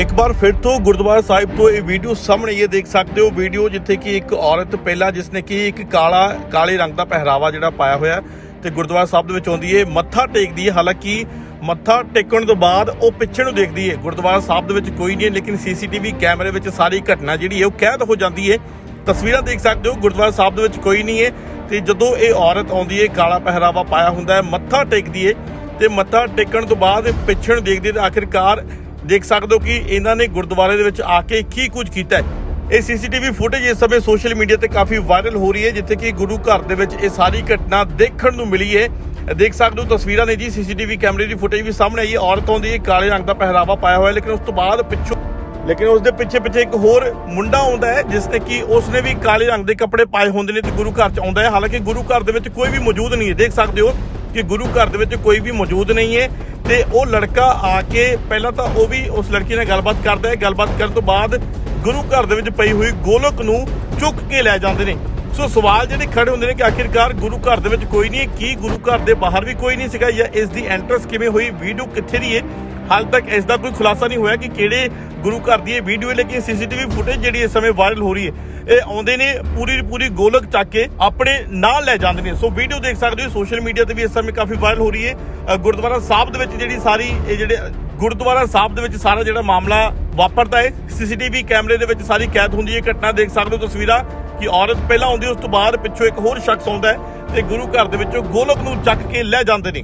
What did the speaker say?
ਇੱਕ ਵਾਰ ਫਿਰ ਤੋਂ ਗੁਰਦੁਆਰਾ ਸਾਹਿਬ ਤੋਂ ਇਹ ਵੀਡੀਓ ਸਾਹਮਣੇ ਇਹ ਦੇਖ ਸਕਦੇ ਹੋ। ਵੀਡੀਓ ਜਿੱਥੇ ਕਿ ਇੱਕ ਔਰਤ ਪਹਿਲਾਂ ਜਿਸਨੇ ਕਿ ਇੱਕ ਕਾਲਾ, ਕਾਲੇ ਰੰਗ ਦਾ ਪਹਿਰਾਵਾ ਜਿਹੜਾ ਪਾਇਆ ਹੋਇਆ ਹੈ ਤੇ ਗੁਰਦੁਆਰਾ ਸਾਹਿਬ ਦੇ ਵਿੱਚ ਆਉਂਦੀ ਹੈ। ਮੱਥਾ ਟੇਕਦੀ ਹੈ। ਹਾਲਾਂਕਿ ਮੱਥਾ ਟੇਕਣ ਤੋਂ ਬਾਅਦ ਉਹ ਪਿੱਛੇ ਨੂੰ ਦੇਖਦੀ ਹੈ। ਗੁਰਦੁਆਰਾ ਸਾਹਿਬ ਦੇ ਵਿੱਚ ਕੋਈ ਨਹੀਂ ਹੈ, ਲੇਕਿਨ ਸੀਸੀਟੀਵੀ ਕੈਮਰੇ ਵਿੱਚ ਸਾਰੀ ਘਟਨਾ ਜਿਹੜੀ ਹੈ ਉਹ ਕੈਦ ਹੋ ਜਾਂਦੀ ਹੈ। ਤਸਵੀਰਾਂ ਦੇਖ ਸਕਦੇ ਹੋ। ਗੁਰਦੁਆਰਾ ਸਾਹਿਬ ਦੇ ਵਿੱਚ ਕੋਈ ਨਹੀਂ ਹੈ ਤੇ ਜਦੋਂ ਇਹ ਔਰਤ ਆਉਂਦੀ ਹੈ, ਕਾਲਾ ਪਹਿਰਾਵਾ ਪਾਇਆ ਹੁੰਦਾ ਹੈ, ਮੱਥਾ ਟੇਕਦੀ ਹੈ ਤੇ ਮੱਥਾ ਟੇਕਣ ਤੋਂ ਬਾਅਦ ਪਿੱਛੇ ਨੂੰ ਦੇਖਦੀ ਹੈ ਤੇ ਆਖਿਰਕਾਰ ਦੇਖ ਸਕਦੇ ਹੋ ਕਿ ਇਹਨਾਂ ਨੇ ਗੁਰਦੁਆਰੇ ਦੇ ਵਿੱਚ ਆ ਕੇ ਕੀ ਕੁਝ ਕੀਤਾ ਹੈ। ਇਹ ਸੀਸੀਟੀਵੀ ਫੁਟੇਜ ਇਸ ਸਮੇਂ ਸੋਸ਼ਲ ਮੀਡੀਆ ਤੇ ਕਾਫੀ ਵਾਇਰਲ ਹੋ ਰਹੀ ਹੈ, ਜਿੱਥੇ ਕਿ ਗੁਰੂ ਘਰ ਦੇ ਵਿੱਚ ਇਹ ਸਾਰੀ ਘਟਨਾ ਦੇਖਣ ਨੂੰ ਮਿਲੀ ਹੈ। ਦੇਖ ਸਕਦੇ ਹੋ ਤਸਵੀਰਾਂ ਨੇ ਜੀ, ਸੀਸੀਟੀਵੀ ਕੈਮਰੇ ਦੀ ਫੁਟੇਜ ਵੀ ਸਾਹਮਣੇ ਆਈ ਹੈ। ਔਰਤ ਆਉਂਦੀ ਹੈ ਕਾਲੇ ਰੰਗ ਦਾ ਪਹਿਰਾਵਾ ਪਾਇਆ ਹੋਇਆ ਲੇਕਿਨ ਉਸ ਤੋਂ ਬਾਅਦ ਪਿੱਛੋਂ ਲੇਕਿਨ ਉਸ ਦੇ ਪਿੱਛੇ ਪਿੱਛੇ ਇੱਕ ਹੋਰ ਮੁੰਡਾ ਆਉਂਦਾ ਹੈ, ਜਿਸ ਨੇ ਕਿ ਉਸਨੇ ਵੀ ਕਾਲੇ ਰੰਗ ਦੇ ਕੱਪੜੇ ਪਾਏ ਹੁੰਦੇ ਨੇ ਤੇ ਗੁਰੂ ਘਰ ਚ ਆਉਂਦਾ ਹੈ। ਹਾਲਾਂਕਿ ਗੁਰੂ ਘਰ ਦੇ ਵਿੱਚ ਕੋਈ ਵੀ ਮੌਜੂਦ ਨਹੀਂ ਹੈ। ਦੇਖ ਸਕਦੇ ਹੋ ਕਿ ਗੁਰੂ ਘਰ ਦੇ ਵਿੱਚ ਕੋਈ ਵੀ ਮੌਜੂਦ ਨਹੀਂ ਹੈ। ਤੇ ਉਹ ਲੜਕਾ ਆ ਕੇ ਪਹਿਲਾਂ ਤਾਂ ਉਹ ਵੀ ਉਸ ਲੜਕੀ ਨਾਲ ਗੱਲਬਾਤ ਕਰਦਾ ਹੈ। ਗੱਲਬਾਤ ਕਰਨ ਤੋਂ ਬਾਅਦ ਗੁਰੂ ਘਰ ਦੇ ਵਿੱਚ ਪਈ ਹੋਈ ਗੋਲਕ ਨੂੰ ਚੁੱਕ ਕੇ ਲੈ ਜਾਂਦੇ ਨੇ। ਸੋ ਸਵਾਲ ਜਿਹੜੇ ਖੜੇ ਹੁੰਦੇ ਨੇ ਕਿ ਆਖਿਰਕਾਰ ਗੁਰੂ ਘਰ ਦੇ ਵਿੱਚ ਕੋਈ ਨਹੀਂ ਕੀ ਗੁਰੂ ਘਰ ਦੇ ਬਾਹਰ ਵੀ ਕੋਈ ਨਹੀਂ ਸੀਗਾ ਜਾਂ ਇਸ ਦੀ ਐਂਟਰਸ ਕਿਵੇਂ ਹੋਈ? ਵੀਡੀਓ ਕਿੱਥੇ ਦੀ ਹੈ? ਹਾਲ ਤੱਕ ਇਸ ਦਾ ਕੋਈ ਖੁਲਾਸਾ ਨਹੀਂ ਹੋਇਆ ਕਿ ਕਿਹੜੇ ਗੁਰੂ ਘਰ ਦੀ ਇਹ ਵੀਡੀਓ ਹੈ ਲੇਕਿਨ ਸੀਸੀਟੀਵੀ ਫੁਟੇਜ ਜਿਹੜੀ ਇਸ ਸਮੇਂ ਵਾਇਰਲ ਹੋ ਰਹੀ ਹੈ, ਇਹ ਆਉਂਦੇ ਨੇ ਪੂਰੀ ਪੂਰੀ ਗੋਲਕ ਚੱਕ ਕੇ ਆਪਣੇ ਨਾਲ ਲੈ ਜਾਂਦੇ ਨੇ। ਸੋ ਵੀਡੀਓ ਦੇਖ ਸਕਦੇ ਹੋ ਸੋਸ਼ਲ ਮੀਡੀਆ ਤੇ ਵੀ ਇਸ ਸਮੇਂ ਕਾਫੀ ਵਾਇਰਲ ਹੋ ਰਹੀ ਹੈ। ਗੁਰਦੁਆਰਾ ਸਾਹਿਬ ਦੇ ਵਿੱਚ ਜਿਹੜੀ ਸਾਰੀ ਇਹ ਜਿਹੜੇ ਗੁਰਦੁਆਰਾ ਸਾਹਿਬ ਦੇ ਵਿੱਚ ਸਾਰਾ ਜਿਹੜਾ ਮਾਮਲਾ ਵਾਪਰਦਾ ਹੈ ਸੀਸੀਟੀਵੀ ਕੈਮਰੇ ਦੇ ਵਿੱਚ ਸਾਰੀ ਕੈਦ ਹੁੰਦੀ ਹੈ। ਘਟਨਾ ਦੇਖ ਸਕਦੇ ਹੋ ਤਸਵੀਰਾਂ ਕਿ ਔਰਤ ਪਹਿਲਾਂ ਆਉਂਦੀ, ਉਸ ਤੋਂ ਬਾਅਦ ਪਿੱਛੋਂ ਇੱਕ ਹੋਰ ਸ਼ਖਸ ਆਉਂਦਾ ਹੈ ਤੇ ਗੁਰੂ ਘਰ ਦੇ ਵਿੱਚੋਂ ਗੋਲਕ ਨੂੰ ਚੱਕ ਕੇ ਲੈ ਜਾਂਦੇ ਨੇ।